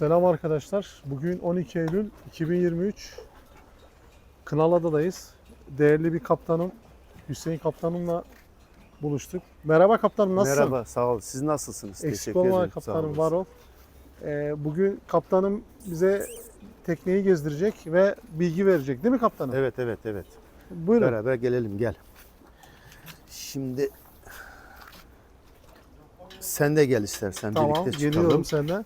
Selam arkadaşlar. Bugün 12 Eylül 2023. Kınalada'dayız. Değerli bir kaptanım Hüseyin kaptanımla buluştuk. Merhaba kaptanım nasılsın? Merhaba, sağ ol. Siz nasılsınız? Eksik olma ederim, kaptanım var ol. Ee, bugün kaptanım bize tekneyi gezdirecek ve bilgi verecek değil mi kaptanım? Evet, evet, evet. Buyurun. Beraber gelelim, gel. Şimdi sen de gel istersen Tamam birlikte çıkalım. geliyorum senden.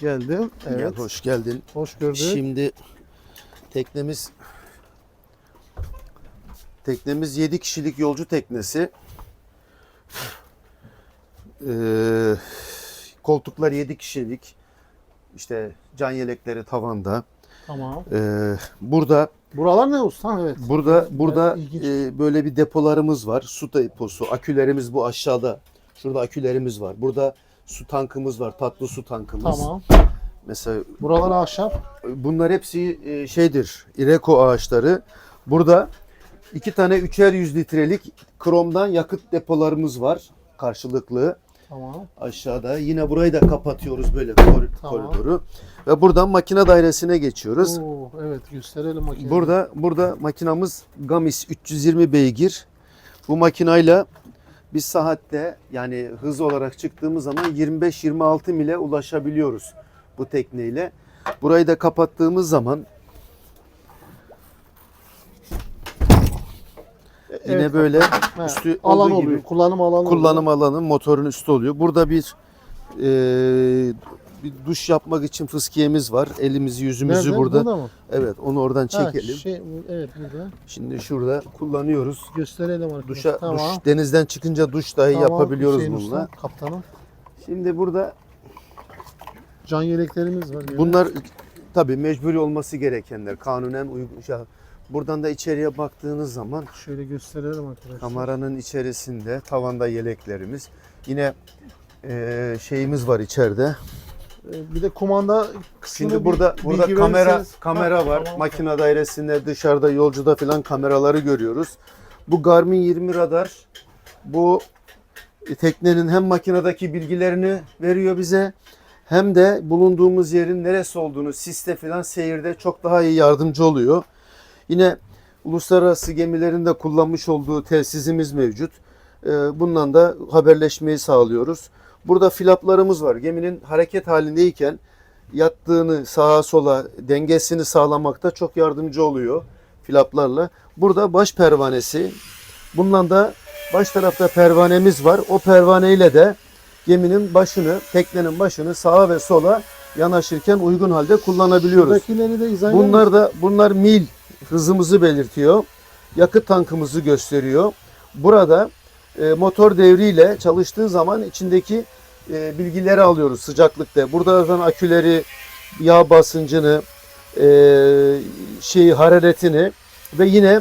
Geldim. Evet. Gel, hoş geldin. Hoş gördük. Şimdi teknemiz teknemiz 7 kişilik yolcu teknesi. Ee, koltuklar 7 kişilik. İşte can yelekleri tavanda. Tamam. Ee, burada Buralar ne usta? Evet. Burada burada ilginç. e, böyle bir depolarımız var. Su deposu. Akülerimiz bu aşağıda. Şurada akülerimiz var. Burada su tankımız var. Tatlı su tankımız. Tamam. Mesela Buralar ahşap. bunlar hepsi e, şeydir. Ireko ağaçları. Burada iki tane üçer yüz litrelik kromdan yakıt depolarımız var. Karşılıklı Tamam. aşağıda. Yine burayı da kapatıyoruz böyle kor- Tamam. koridoru. Ve buradan makine dairesine geçiyoruz. Oo, evet gösterelim makineyi. Burada burada makinamız Gamis 320 beygir. Bu makinayla biz saatte yani hız olarak çıktığımız zaman 25-26 mile ulaşabiliyoruz bu tekneyle. Burayı da kapattığımız zaman yine Evet, böyle Ha, üstü alan olduğu gibi oluyor. Kullanım alanı kullanım oluyor. alanı motorun üstü oluyor. Burada bir e, bir duş yapmak için fıskiyemiz var. Elimizi yüzümüzü Nerede? burada. Burada mı? Evet onu oradan Ha, çekelim. şey, evet burada. Şimdi şurada kullanıyoruz. Gösterelim arkadaşlar. Duşa, tamam. duş, denizden çıkınca duş dahi Tamam, yapabiliyoruz Hüseyin bununla. Usta, kaptanım. Şimdi burada Can yeleklerimiz var. yine. bunlar tabii mecburi olması gerekenler. Kanunen uygun. ya Buradan da içeriye baktığınız zaman Şöyle gösterelim arkadaşlar. kameranın içerisinde tavanda yeleklerimiz. Yine eee, şeyimiz var içeride. Ee, Bir de kumanda kısmını Şimdi bir burada burada bilgi kamera verirseniz- kamera Ha, var. tamam. Makine dairesinde, dışarıda, yolcuda filan kameraları görüyoruz. Bu Garmin 20 radar bu teknenin hem makinedeki bilgilerini veriyor bize hem de bulunduğumuz yerin neresi olduğunu siste filan seyirde çok daha iyi yardımcı oluyor. Yine uluslararası gemilerin de kullanmış olduğu telsizimiz mevcut. Ee, Bundan da haberleşmeyi sağlıyoruz. Burada flaplarımız var. Geminin hareket halindeyken yattığını sağa sola dengesini sağlamakta çok yardımcı oluyor flaplarla. Burada baş pervanesi. Bundan da baş tarafta pervanemiz var. O pervaneyle de geminin başını, teknenin başını sağa ve sola yanaşırken uygun halde kullanabiliyoruz. Bunlar da bunlar mil hızımızı belirtiyor. Yakıt tankımızı gösteriyor. Burada e, motor devriyle çalıştığı zaman içindeki e, bilgileri alıyoruz sıcaklıkta. Burada zaten aküleri, yağ basıncını, e, şeyi hararetini ve yine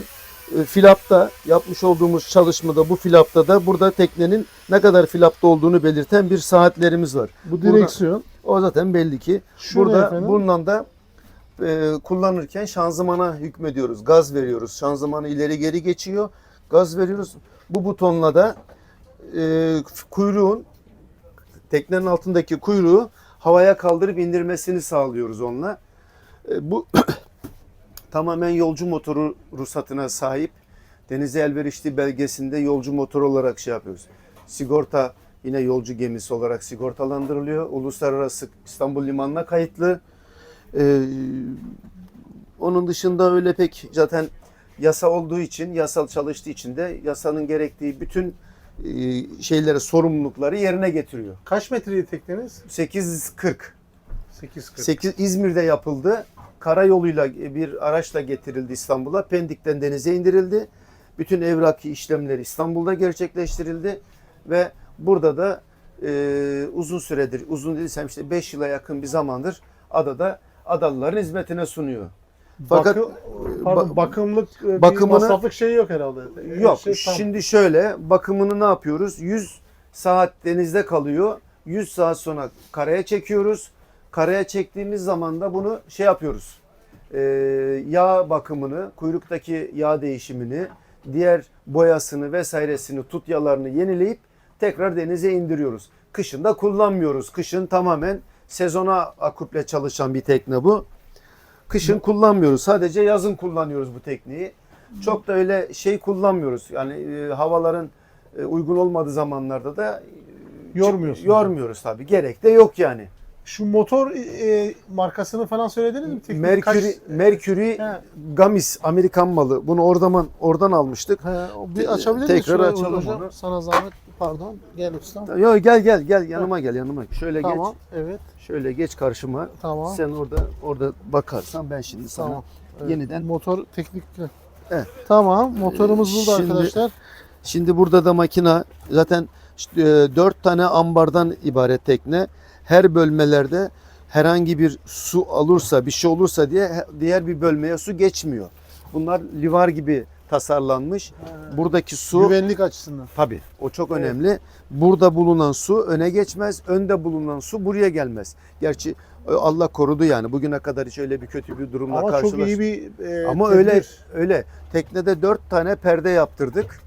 e, flapta yapmış olduğumuz çalışmada bu flapta da burada teknenin ne kadar flapta olduğunu belirten bir saatlerimiz var. Bu Burada- direksiyon. O zaten belli ki. Şu Burada efendim? bundan da e, kullanırken şanzımana hükmediyoruz. Gaz veriyoruz. Şanzımanı ileri geri geçiyor. Gaz veriyoruz. Bu butonla da e, kuyruğun teknenin altındaki kuyruğu havaya kaldırıp indirmesini sağlıyoruz onunla. E, bu tamamen yolcu motoru ruhsatına sahip. Denize elverişli belgesinde yolcu motoru olarak şey yapıyoruz. Sigorta yine yolcu gemisi olarak sigortalandırılıyor. Uluslararası İstanbul Limanı'na kayıtlı. Ee, onun dışında öyle pek zaten yasa olduğu için, yasal çalıştığı için de yasanın gerektiği bütün e, şeyleri, sorumlulukları yerine getiriyor. Kaç metreydi tekneniz? 840. 8.40. 8 İzmir'de yapıldı. Karayoluyla bir araçla getirildi İstanbul'a. Pendik'ten denize indirildi. Bütün evraki işlemleri İstanbul'da gerçekleştirildi ve burada da e, uzun süredir, uzun değilsem işte 5 yıla yakın bir zamandır adada adalıların hizmetine sunuyor. Fakat Bakı- pardon, ba- bakımlık e, bir masraflık şey yok herhalde. Yok. Şey tam. Şimdi şöyle bakımını ne yapıyoruz? 100 saat denizde kalıyor. 100 saat sonra karaya çekiyoruz. Karaya çektiğimiz zaman da bunu şey yapıyoruz. Ee, yağ bakımını, kuyruktaki yağ değişimini, diğer boyasını vesairesini, tutyalarını yenileyip tekrar denize indiriyoruz. Kışın da kullanmıyoruz. Kışın tamamen Sezona akuple çalışan bir tekne bu. Kışın kullanmıyoruz. Sadece yazın kullanıyoruz bu tekniği. Çok da öyle şey kullanmıyoruz. Yani e, havaların e, uygun olmadığı zamanlarda da e, Yormuyorsunuz. Yormuyoruz tabii. Gerek de yok yani. Şu motor e, markasını falan söylediniz mi? Teknik Mercury kaç- Mercury He. Gamis Amerikan malı. Bunu oradan oradan almıştık. He, bir açabilir miyiz? Tekrar Şurayı açalım hocam? onu. Sana zahmet. Pardon. Gel ustam. Yo gel gel gel yanıma gel yanıma. Şöyle Tamam. Evet. geç. Şöyle geç karşıma. Tamam. Sen orada orada bakarsan ben şimdi sana Tamam. Evet. yeniden Motor teknik. Evet. Tamam. Motorumuz Ee, burada şimdi- arkadaşlar. Şimdi burada da makina zaten işte, e, dört tane ambardan ibaret tekne. Her bölmelerde herhangi bir su alırsa bir şey olursa diye he- diğer bir bölmeye su geçmiyor. Bunlar livar gibi tasarlanmış. Buradaki su Güvenlik açısından. tabii o çok Evet. önemli. Burada bulunan su öne geçmez. Önde bulunan su buraya gelmez. Gerçi e, Allah korudu yani. Bugüne kadar hiç öyle bir kötü bir durumla Ama çok karşılaş. iyi bir e, Ama tedbir. öyle öyle. Teknede dört tane perde yaptırdık.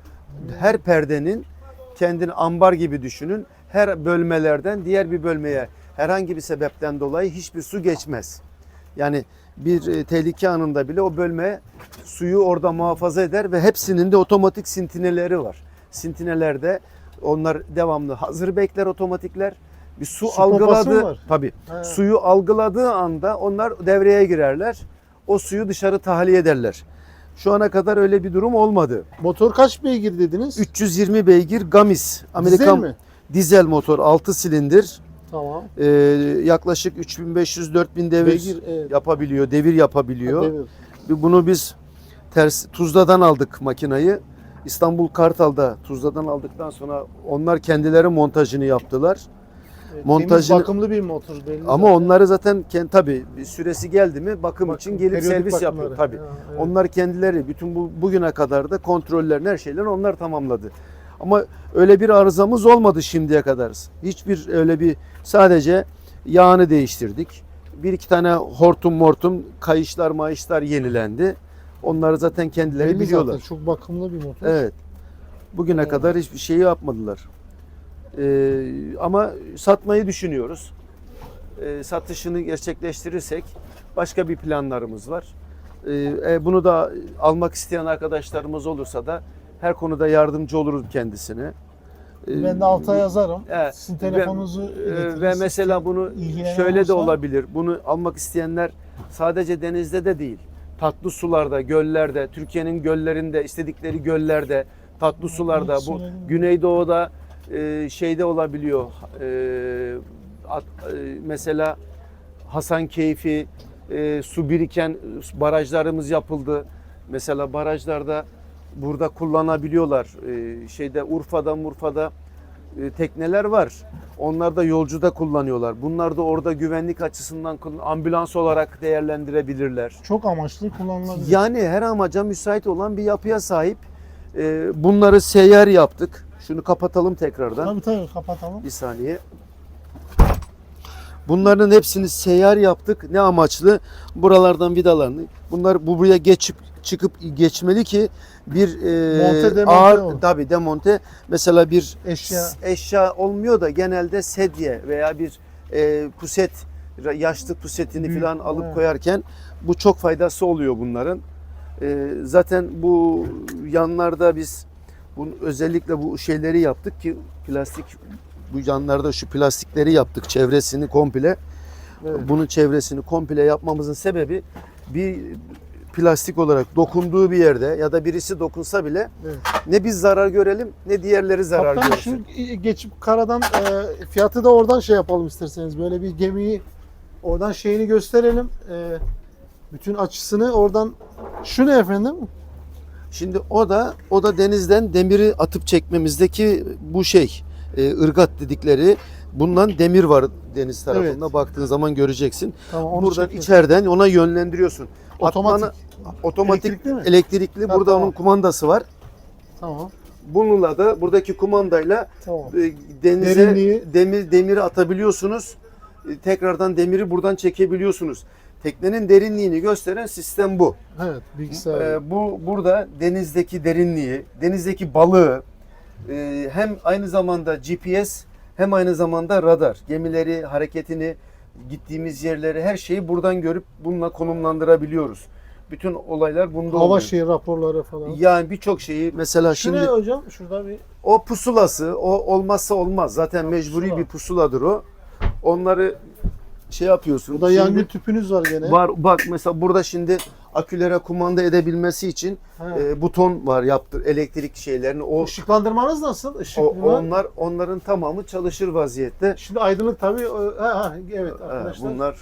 Her perdenin kendini ambar gibi düşünün. Her bölmelerden diğer bir bölmeye herhangi bir sebepten dolayı hiçbir su geçmez. Yani bir e, tehlike anında bile o bölme suyu orada muhafaza eder ve hepsinin de otomatik sintineleri var. Sintinelerde onlar devamlı hazır bekler otomatikler. Bir su, Su algıladı. Tabii. He. Suyu algıladığı anda onlar devreye girerler. O suyu dışarı tahliye ederler. Şu ana kadar öyle bir durum olmadı. Motor kaç beygir dediniz? 320 beygir Gamis Amerikan Dizel mi? dizel motor 6 silindir. Tamam. Ee, yaklaşık 3500-4000 devir Beygir. Evet. yapabiliyor, devir yapabiliyor. Devir. Bunu biz ters Tuzla'dan aldık makinayı. İstanbul Kartal'da Tuzla'dan aldıktan sonra onlar kendileri montajını yaptılar. Evet, Montajını- temiz, bakımlı bir motor belli. Ama zaten. onları zaten kend- tabii bir süresi geldi mi bakım Bakım, için gelip servis bakımları. yapıyor tabii. Ha, evet. Onlar kendileri bütün bu bugüne kadar da kontrollerini her şeylerini onlar tamamladı. Ama öyle bir arızamız olmadı şimdiye kadar. Hiçbir öyle bir sadece yağını değiştirdik. Bir iki tane hortum mortum kayışlar mayışlar yenilendi. Onları zaten kendileri Belli biliyorlar. zaten, çok bakımlı bir motor. Evet. Bugüne Evet. kadar hiçbir şeyi yapmadılar. Ee, ama satmayı düşünüyoruz. Ee, satışını gerçekleştirirsek başka bir planlarımız var. Ee, e, bunu da almak isteyen arkadaşlarımız olursa da her konuda yardımcı oluruz kendisine. Ee, Ben de alta yazarım. Evet. Sizin Ve- telefonunuzu ee, iletiriz. ve mesela bunu şöyle de olursa- olabilir. Bunu almak isteyenler sadece denizde de değil. Tatlı sularda, göllerde, Türkiye'nin göllerinde, istedikleri göllerde, tatlı sularda, bu söyledim. Güneydoğu'da e, şeyde olabiliyor. E, at- e, mesela Hasan Keyfi e, su biriken barajlarımız yapıldı. Mesela barajlarda burada kullanabiliyorlar. E, şeyde Urfa'da, Murfa'da e, tekneler var. Onlar da yolcuda kullanıyorlar. Bunlar da orada güvenlik açısından ambulans olarak değerlendirebilirler. Çok amaçlı kullanılabilir. Yani her amaca müsait olan bir yapıya sahip. E, bunları seyyar yaptık. Şunu kapatalım tekrardan. Tabii tabii kapatalım. Bir saniye. Bunların hepsini seyyar yaptık. Ne amaçlı? Buralardan vidalarını. Bunlar bu buraya geçip çıkıp geçmeli ki bir e, Monte, demonte ağır tabi demonte mesela bir Eşya. eşya olmuyor da genelde sedye veya bir e, puset yaşlı pusetini Büyük, falan alıp evet. koyarken bu çok faydası oluyor bunların. E, zaten bu yanlarda biz bunu özellikle bu şeyleri yaptık ki plastik bu yanlarda şu plastikleri yaptık çevresini komple. Evet. Bunun çevresini komple yapmamızın sebebi bir plastik olarak dokunduğu bir yerde ya da birisi dokunsa bile Evet. ne biz zarar görelim ne diğerleri zarar Kaptan görsün. şu geçip karadan e, fiyatı da oradan şey yapalım isterseniz. Böyle bir gemiyi oradan şeyini gösterelim. E, bütün açısını oradan şu ne efendim? Şimdi o da o da denizden demiri atıp çekmemizdeki bu şey e, ırgat dedikleri bundan demir var deniz tarafında Evet. baktığın zaman göreceksin. Tamam onu Buradan çekelim. içeriden ona yönlendiriyorsun. Otomatik. Atmanı- otomatik Elektrikli mi? elektrikli. Ha, Burada tamam. onun kumandası var. Tamam. Bununla da buradaki kumandayla Tamam. e, denize Derinliği- demir demiri atabiliyorsunuz. E, Tekrardan demiri buradan çekebiliyorsunuz. Teknenin derinliğini gösteren sistem bu. Evet bilgisayar. Ee, bu burada denizdeki derinliği, denizdeki balığı e, hem aynı zamanda GPS hem aynı zamanda radar gemileri hareketini gittiğimiz yerleri her şeyi buradan görüp bununla konumlandırabiliyoruz. Bütün olaylar bunda Hava oluyor. şeyi raporları falan. Yani birçok şeyi mesela Şu şimdi ne hocam? Şurada bir o pusulası o olmazsa olmaz. Zaten mecburi pusula. bir pusuladır o. Onları şey yapıyorsun. burada Şimdi yangın tüpünüz var gene. var bak mesela burada şimdi akülere kumanda edebilmesi için e, buton var yaptır elektrik şeylerini o Işıklandırmanız nasıl? Işık o- bunlar. onlar onların tamamı çalışır vaziyette. Şimdi aydınlık tabii. Ha, ha, evet E, arkadaşlar. bunlar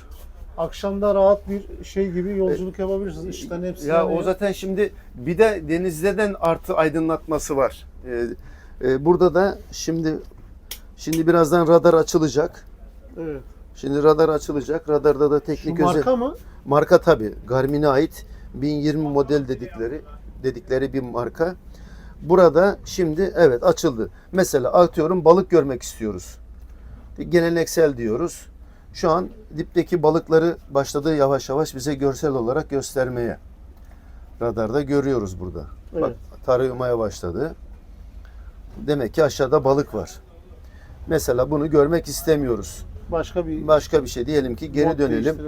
Akşamda rahat bir şey gibi yolculuk yapabilirsiniz. Işıkların hepsi ya yanıyor. o zaten şimdi bir de denizden artı aydınlatması var. E, e, burada da şimdi şimdi birazdan radar açılacak. Evet. Şimdi radar açılacak. Radarda da teknik özel marka mı? Marka tabi Garmin'e ait 1020 model dedikleri dedikleri bir marka. Burada şimdi evet açıldı. Mesela atıyorum balık görmek istiyoruz. Geleneksel diyoruz. Şu an dipteki balıkları başladı yavaş yavaş bize görsel olarak göstermeye. Radarda görüyoruz burada. Bak Evet. taraymaya başladı. Demek ki aşağıda balık var. Mesela bunu görmek istemiyoruz. Başka bir Başka bir şey diyelim ki geri dönelim.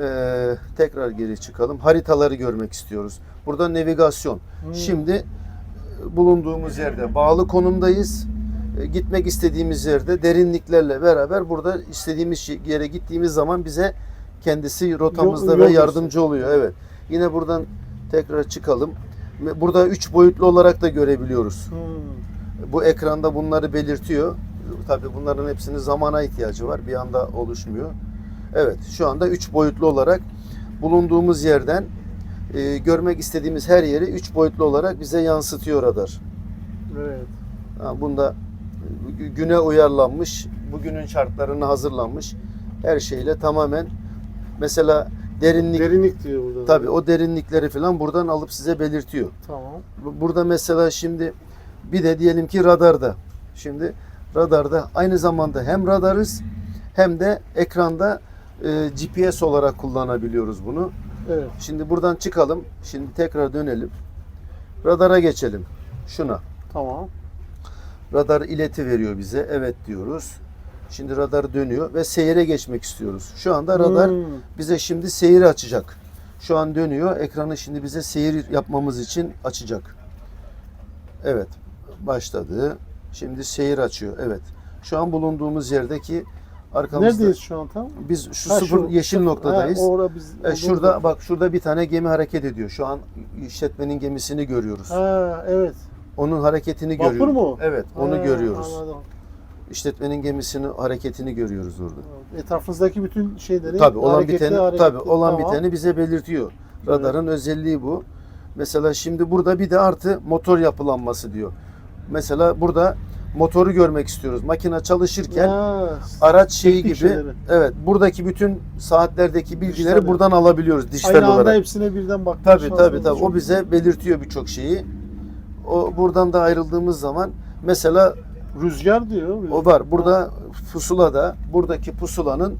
Ee, tekrar geri çıkalım. Haritaları görmek istiyoruz. Burada navigasyon. Hmm. Şimdi e, bulunduğumuz yerde bağlı konumdayız. E, Gitmek istediğimiz yerde derinliklerle beraber burada istediğimiz yere gittiğimiz zaman bize kendisi rotamızda Yol- ve yardımcı oluyor. Evet. Yine buradan tekrar çıkalım. Burada üç boyutlu olarak da görebiliyoruz. Hmm. Bu ekranda bunları belirtiyor. Tabii bunların hepsinin zamana ihtiyacı var. Bir anda oluşmuyor. Evet, şu anda 3 boyutlu olarak bulunduğumuz yerden e, görmek istediğimiz her yeri 3 boyutlu olarak bize yansıtıyor radar. Evet. Ha, bunda güne uyarlanmış, bugünün şartlarına hazırlanmış her şeyle tamamen mesela derinlik Derinlik diyor burada. da. tabii o derinlikleri falan buradan alıp size belirtiyor. Tamam. Bu- Burada mesela şimdi bir de diyelim ki radarda. Şimdi radarda aynı zamanda hem radarız hem de ekranda e, GPS olarak kullanabiliyoruz bunu. Evet. Şimdi buradan çıkalım. Şimdi tekrar dönelim. Radara geçelim. Şuna. Tamam. Radar ileti veriyor bize. Evet diyoruz. Şimdi radar dönüyor ve seyre geçmek istiyoruz. Şu anda radar Hmm. bize şimdi seyir açacak. Şu an dönüyor. Ekranı şimdi bize seyir yapmamız için açacak. Evet. Başladı. Şimdi seyir açıyor. Evet. Şu an bulunduğumuz yerdeki arkamızda. Neredeyiz şu an tam? Biz şu Ha, sıfır yeşil sıfır. noktadayız. Ha, orada biz E, şurada yer. bak şurada bir tane gemi hareket ediyor. Şu an işletmenin gemisini görüyoruz. Ha, evet. Onun hareketini Vapur görüyoruz. mu? Evet, onu Ha, görüyoruz. Anladım. İşletmenin gemisinin hareketini görüyoruz orada. Etrafınızdaki bütün şeyleri Tabii olan biteni hareketli. tabii olan Tamam. biteni bize belirtiyor. Radarın özelliği bu. Mesela şimdi burada bir de artı motor yapılanması diyor. Mesela burada motoru görmek istiyoruz. Makine çalışırken Ha, araç şeyi gibi. şeyleri. Evet, buradaki bütün saatlerdeki bilgileri Dijital buradan alabiliyoruz dijital Aynı anda olarak. hepsine birden bakma Tabii tabii tabii. O bize belirtiyor birçok şeyi. O buradan da ayrıldığımız zaman mesela Rüzgar diyor. o var. Burada pusulada buradaki pusulanın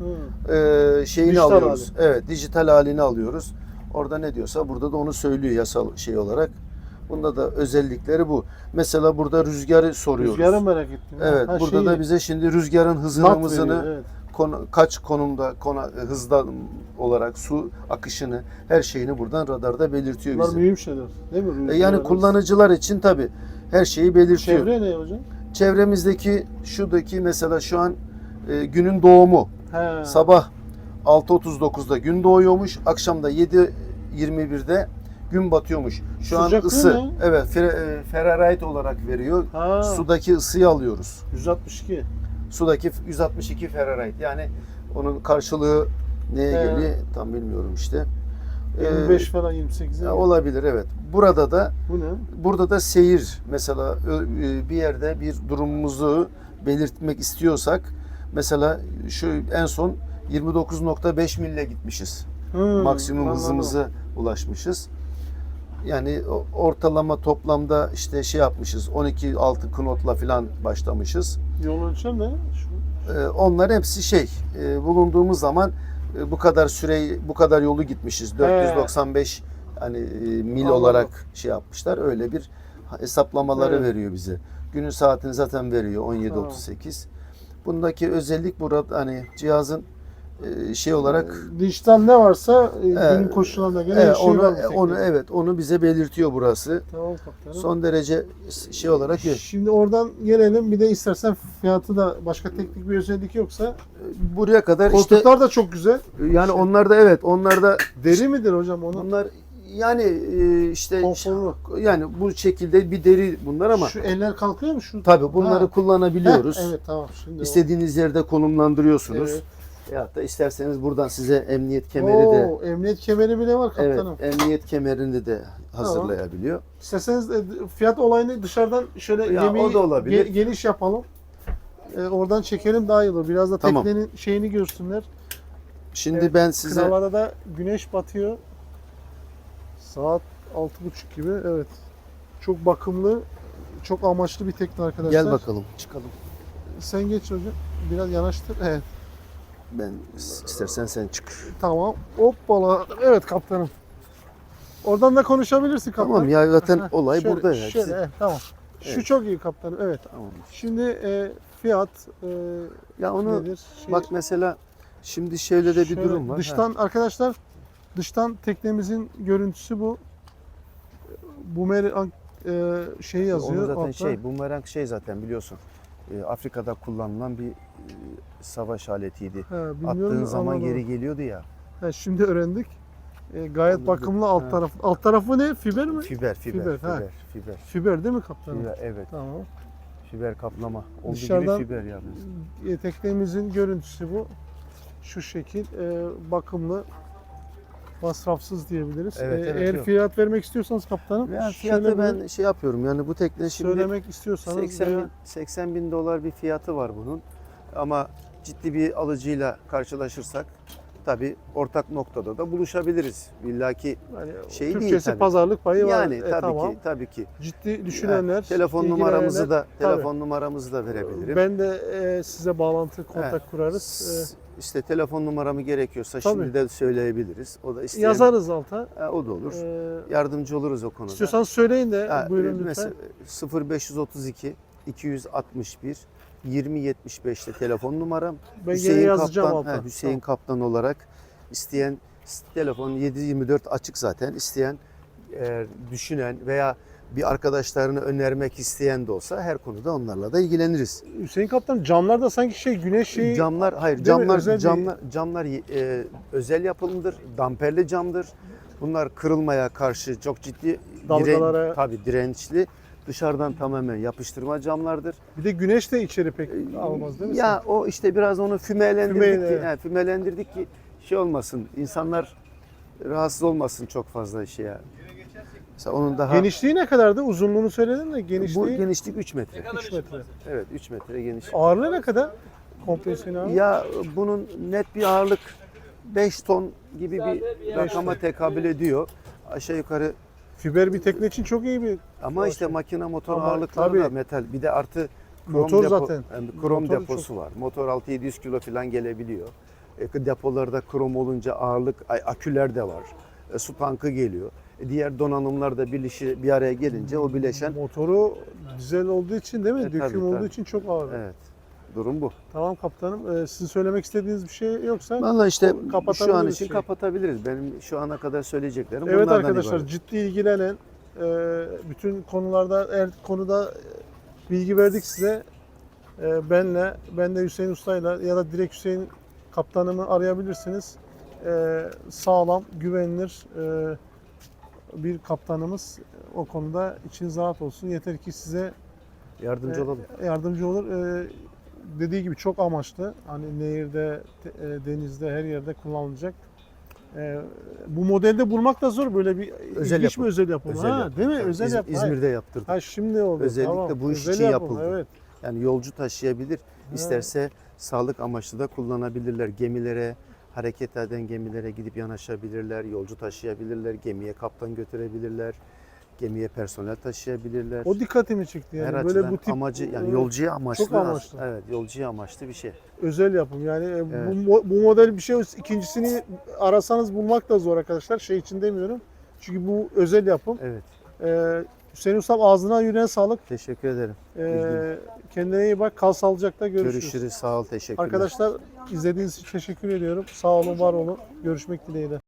e, şeyini Dijital alıyoruz. Evet, dijital halini alıyoruz. Orada ne diyorsa burada da onu söylüyor yasal şey olarak. Bunda da özellikleri bu. Mesela burada rüzgarı soruyoruz. Rüzgarı merak ettim. Evet, Ha, burada şeyi, da bize şimdi rüzgarın hızını, evet. konu- kaç konumda, kona, hızda olarak su akışını, her şeyini buradan radarda belirtiyor Bunlar bize. mühim şeyler. Değil mi? E, Yani kullanıcılar için tabi her şeyi belirtiyor. Çevre ne hocam? Çevremizdeki şuradaki mesela şu an e, günün doğumu. He. Sabah 6.39'da gün doğuyormuş. Akşam da 7.21'de gün batıyormuş. Şu Sıcaklığı an ısı. ne? Evet, Fer- e, Fahrenheit olarak veriyor. Ha. Sudaki ısıyı alıyoruz. 162. Sudaki 162 Fahrenheit. Yani onun karşılığı neye He. geliyor tam bilmiyorum işte. Ee, 25 falan 28. ya olabilir evet. Burada da Bu ne? Burada da seyir mesela e, bir yerde bir durumumuzu belirtmek istiyorsak mesela şu en son 29.5 mille gitmişiz. Hı, Maksimum anladım. hızımıza ulaşmışız. Yani ortalama toplamda işte şey yapmışız 12 6 knotla falan başlamışız. Yol ölçem ne? Ee, onlar hepsi şey e, bulunduğumuz zaman e, bu kadar süreyi bu kadar yolu gitmişiz. 495 hani e, mil Anladım. olarak şey yapmışlar. Öyle bir hesaplamaları Evet. veriyor bize. Günün saatini zaten veriyor 17.38. Bundaki özellik burada hani cihazın şey olarak Dijital ne varsa e, Evet. günün koşullarına göre e, şey bu onu teknede. onu evet onu bize belirtiyor burası. Tamam kaptanım. Son derece şey olarak. Şimdi oradan gelelim. Bir de istersen fiyatı da başka teknik bir özellik yoksa. buraya kadar işte Koltuklar da çok güzel. yani onlar da evet onlar da Deri midir hocam onun? bunlar yani e, işte Konforlu. yani bu şekilde bir deri bunlar ama Şu eller kalkıyor mu? Şu... tabii bunları Ha. kullanabiliyoruz. Heh, evet tamam. Şimdi o- İstediğiniz yerde konumlandırıyorsunuz. Evet. Ya da isterseniz buradan size emniyet kemeri de Oo, emniyet kemeri bile var evet kaptanım. emniyet kemerini de hazırlayabiliyor. İsterseniz e, fiyat olayını dışarıdan şöyle Ya, gemiyi o da olabilir. ge- geniş yapalım. E, oradan çekelim daha iyi olur. Biraz da Tamam. teknenin şeyini görsünler. Şimdi Evet, ben size Kınalarda da güneş batıyor. Saat 6.30 gibi. Evet. Çok bakımlı, çok amaçlı bir tekne arkadaşlar. gel bakalım çıkalım. Sen geç hocam. Biraz yanaştır. Evet. Ben istersen sen çık. Tamam. Hoppala. Evet kaptanım. Oradan da konuşabilirsin kaptan. Tamam ya zaten olay şöyle, burada ya. Şöyle, evet, tamam. Şu Evet. çok iyi kaptanım. Evet. Tamam. Şimdi e, fiyat e, Ya onu nedir? Şey, bak mesela şimdi şöyle de bir şöyle durum var. Dıştan arkadaşlar dıştan teknemizin görüntüsü bu. Bumerang e, şey Ha, yazıyor. Onu zaten altta. şey bumerang şey zaten biliyorsun. E, Afrika'da kullanılan bir savaş aletiydi. Bilmiyorum Attığın zaman anladım. geri geliyordu ya. He, şimdi öğrendik. E, gayet bakımlı alt Ha. tarafı. Alt tarafı ne? Fiber mi? Fiber, fiber, Fiber, fiber, ha. fiber, Fiber değil mi kaptanım? fiber, evet. Tamam. Fiber kaplama. Olduğu Dışarıdan- gibi fiber yani. E, teknemizin görüntüsü bu. Şu şekil e, bakımlı masrafsız diyebiliriz. Evet, E, evet, eğer yok. fiyat vermek istiyorsanız kaptanım Yani fiyatı bir ben şey yapıyorum yani bu tekne şimdi söylemek istiyorsanız 80 veya- bin, 80 bin dolar bir fiyatı var bunun. Ama ciddi bir alıcıyla karşılaşırsak tabi ortak noktada da buluşabiliriz. Billaki yani şey değil Türkçesi tabii. pazarlık payı var. yani E, tabii tamam. ki tabii ki. Ciddi düşünenler, Yani telefon numaramızı da telefon numaramızı da verebilirim. Ben de e, size bağlantı, kontak Evet. kurarız. S- İşte telefon numaramı gerekiyorsa Tabii. şimdi de söyleyebiliriz. O da E, isteyen, yazarız alta. Ha, o da olur. E, Yardımcı oluruz o konuda. istiyorsanız söyleyin de Ha, buyurun e, lütfen. mesela 0532 261 2075'te telefon numaram. ben gene yazacağım Kaptan, alta. ha, Hüseyin Kaptan olarak isteyen telefon 724 açık zaten. İsteyen eğer düşünen veya bir arkadaşlarını önermek isteyen de olsa her konuda onlarla da ilgileniriz. Hüseyin Kaptan camlarda sanki şey güneş şeyi Camlar hayır Değil mi? camlar Özel bir- camlar camlar e, özel yapımdır. Damperli camdır. Bunlar kırılmaya karşı çok ciddi Dalgalara- diren, tabii dirençli. Dışarıdan tamamen yapıştırma camlardır. bir de güneş de içeri pek almaz değil mi? Ya o işte biraz onu fümelendirdik Fümeyle, ki, he, fümelendirdik ki şey olmasın. insanlar rahatsız olmasın çok fazla şey ya. Mesela onun daha Genişliği ne kadardı? Uzunluğunu söyledin de bu genişliği genişlik 3 metre. 3 metre. Evet 3 metre geniş. Ağırlığı ne kadar? Abi. Ya bunun net bir ağırlık 5 ton gibi bir rakama tekabül ediyor. Aşağı yukarı Fiber bir tekne için çok iyi bir ama işte makine motor Ama ağırlıkları da metal. Bir de artı krom Motor depo, zaten. yani krom Motor deposu var. Motor 6-700 kilo falan gelebiliyor. E, depolarda krom olunca ağırlık, ay, aküler de var. E, su tankı geliyor. E, diğer donanımlar da birleşi, bir araya gelince o bileşen motoru dizel olduğu için değil mi? E, Döküm tabii, olduğu tabii. için çok ağır. evet. Durum bu. Tamam kaptanım. Ee, sizin söylemek istediğiniz bir şey yoksa Valla işte şu an için şeyi. kapatabiliriz. Benim şu ana kadar söyleyeceklerim Evet bunlardan arkadaşlar ibaret. ciddi ilgilenen e, bütün konularda her konuda bilgi verdik size. E, benle, ben de Hüseyin Usta'yla ya da direkt Hüseyin kaptanımı arayabilirsiniz. E, sağlam, güvenilir e, bir kaptanımız. O konuda içiniz rahat olsun. Yeter ki size Yardımcı olalım. yardımcı olur. E, dediği gibi çok amaçlı. Hani nehirde, e, denizde her yerde kullanılacak. E, bu modelde bulmak da zor böyle bir Özel ilginç yapım. bir özel yapım. Özel ha, yapım. değil mi? Özel İz- yapım. Ha, İzmir'de yaptırdık. Ha şimdi oldu. Özellikle tamam. bu iş Özel için yapım, yapıldı. Evet. Yani yolcu taşıyabilir. İsterse sağlık amaçlı da kullanabilirler. Gemilere, hareket eden gemilere gidip yanaşabilirler. Yolcu taşıyabilirler. Gemiye kaptan götürebilirler. Gemiye personel taşıyabilirler. O dikkatimi çekti yani. Her böyle bu tip amacı yani e, yolcuya amaçlı. çok amaçlı. Evet, yolcuya amaçlı bir şey. özel yapım. Yani e, Evet. bu, bu model bir şey ikincisini arasanız bulmak da zor arkadaşlar. Şey için demiyorum. Çünkü bu özel yapım. Evet. E, Hüseyin Ustam ağzına yüreğine sağlık. Teşekkür ederim. Ee, kendine iyi bak. Kal sağlıcakla görüşürüz. Görüşürüz. Sağ ol. Teşekkürler. Arkadaşlar izlediğiniz için teşekkür ediyorum. Sağ olun, var olun. Görüşmek dileğiyle.